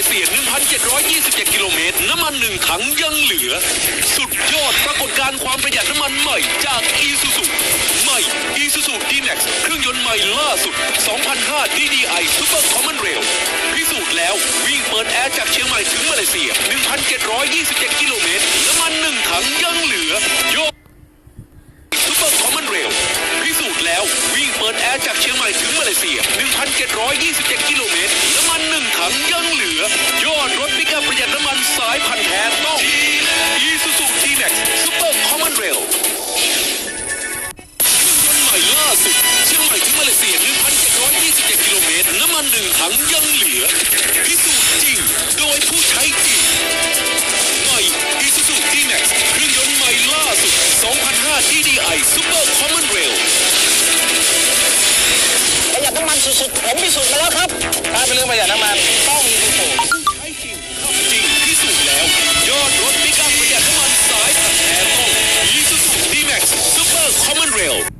เลเซีย 1,727 กิโลเมตร น้ำมันหนึ่งถังยังเหลือ สุดยอดปรากฏการณ์ความประหยัดน้ำมันใหม่จากอีซูซูใหม่อีซูซูดีแม็กซ์เครื่องยนต์ใหม่ล่าสุด 2005 DDI Super Common Rail พิสูจน์แล้ววิ่งเปิดแอร์จากเชียงใหม่ถึงมาเลเซีย 1,727 กิโลเมตร น้ำมันหนึ่งถังยังเหลือยอดซูเปอร์คอมมอนเรลพิสูจน์แล้ววิ่งเปิดแอร์จากเชียงใหม่ถึงมาเลเซีย 1,727 กิโลเมตร สายพันธุ์แท้ต้องอีซูซูดีแม็กซ์ซูเปอร์คอมมอนเรลเครื่องยนต์ใหม่ล่าสุดเชียงใหม่ถึงมาเลเซีย 1,727 กิโลเมตร น้ำมันหนึ่งถังยังเหลือ พิสูจน์จริง โดยผู้ใช้จริงใหม่ Isuzu D-Max เครื่องยนต์ใหม่ล่าสุด2005 DDI Super Common Rail ประหยัดน้ำมันสุดๆ ร